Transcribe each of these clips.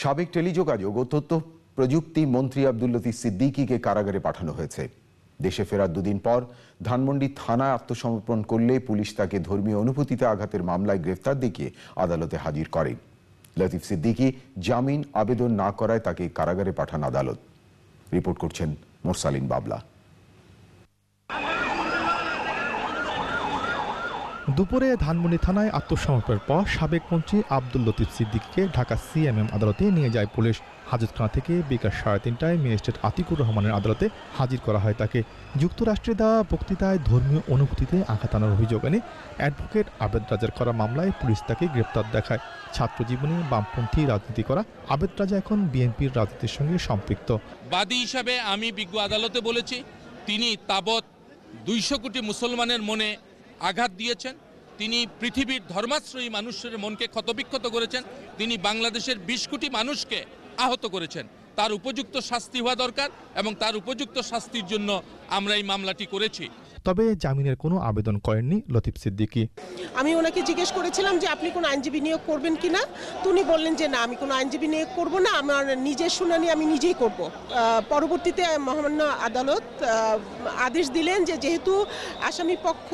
সাবেক টেলিযোগাযোগ ও তথ্য প্রযুক্তি মন্ত্রী আব্দুল লতিফ সিদ্দিকিকে কারাগারে পাঠানো হয়েছে। দেশে ফেরার দুদিন পর ধানমন্ডি থানায় আত্মসমর্পণ করলে পুলিশ তাকে ধর্মীয় অনুভূতিতে আঘাতের মামলায় গ্রেফতার দেখিয়ে আদালতে হাজির করে। লতিফ সিদ্দিকি জামিন আবেদন না করায় তাকে কারাগারে পাঠান আদালত। রিপোর্ট করছেন মোরসালিন বাবলা। দুপুরে ধানমন্ডি থানায় আত্মসমর্পণের পর সাবেক মন্ত্রী আব্দুল লতিফ সিদ্দিককে ঢাকা সিএমএম আদালতে নিয়ে যায় পুলিশ। হাজতখানা থেকে বিকাশ সাড়ে তিনটায় ম্যাজিস্ট্রেট আতিকুর রহমানের আদালতে হাজির করা হয় তাকে। যুক্তরাষ্ট্রে দেওয়া বক্তৃতায় ধর্মীয় অনুভূতিতে আঘাত আনার অভিযোগ এনে অ্যাডভোকেট আবেদ রাজার করা মামলায় পুলিশ তাকে গ্রেপ্তার দেখায়। ছাত্র জীবনে বামপন্থী রাজনীতি করা আবেদ রাজা এখন বিএনপির রাজনীতির সঙ্গে সম্পৃক্ত। বাদী হিসাবে আমি বিজ্ঞ আদালতে বলেছি, তিনি তাবৎ দুইশো কোটি মুসলমানের মনে আঘাত দিয়েছেন। তিনি পৃথিবীর ধর্মাশ্রয়ী মানুষের মনকে ক্ষতবিক্ষত করেছেন। তিনি বাংলাদেশের বিশ কোটি মানুষকে আহত করেছেন। তার উপযুক্ত শাস্তি হওয়া দরকার এবং তার উপযুক্ত শাস্তির জন্য আমরা এই মামলাটি করেছি। তবে জামিনের কোনো আবেদন করেননি লতিফ সিদ্দিকী। আমি ওনাকে জিজ্ঞেস করেছিলাম যে আপনি কোনো আইনজীবী নিয়োগ করবেন কিনা তো উনি বললেন যে না আমি কোনো আইনজীবী নিয়োগ করব না আমার নিজের শুনানি আমি নিজেই করব। পরবর্তীতে মহামান্য আদালত আদেশ দিলেন যে যেহেতু আসামি পক্ষ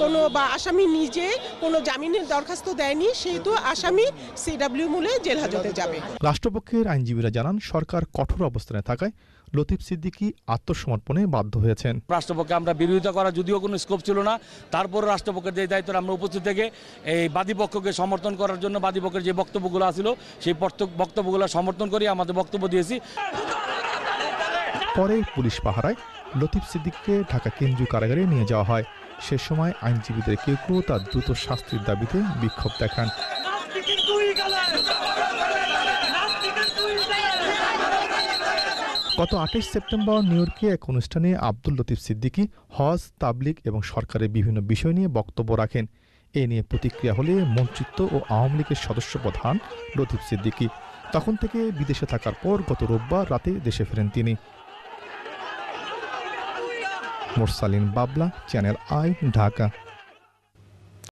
কোনো বা আসামি নিজে কোনো জামিনের দরখাস্ত দেয়নি সেহেতু আসামি সিডাব্লিউ মূলে জেল হাজতে যাবে। রাষ্ট্রপক্ষের আইনজীবীরা জানান সরকার কঠোর অবস্থানে থাকায় লতিফ সিদ্দিকী আত্মসমর্পণে বাধ্য হয়েছেন। রাষ্ট্রপক্ষে আমরা বিরোধিতা করা যদিও কোনো স্কোপ ছিল না তারপর রাষ্ট্রপক্ষের যে দায়িত্ব আমরা উপস্থিত থেকে এই বাদীপক্ষকে সমর্থন করার জন্য বাদীপক্ষের যে বক্তব্যগুলো ছিল সেই বক্তব্যগুলো সমর্থন করে আমাদের বক্তব্য দিয়েছি। পরে পুলিশ পাহারায় লতিফ সিদ্দিককে ঢাকা কেন্দ্রীয় কারাগারে নিয়ে যাওয়া হয়। সে সময় আইনজীবীদের কেউ কেউ তার দ্রুত শাস্তির দাবিতে বিক্ষোভ দেখান। গত আঠাশ সেপ্টেম্বর নিউ ইয়র্কে এক অনুষ্ঠানে আব্দুল লতিফ সিদ্দিকী, হজ তাবলিক এবং সরকারের বিভিন্ন বিষয় নিয়ে বক্তব্য রাখেন। এ নিয়ে প্রতিক্রিয়া হলে মন্ত্রিত্ব ও আওয়ামী লীগের সদস্য প্রধান লতিফ সিদ্দিকী। তখন থেকে বিদেশে থাকার পর গত রোববার রাতে দেশে ফেরেন তিনি। মোরসালিন বাবলা, চ্যানেল আই, ঢাকা।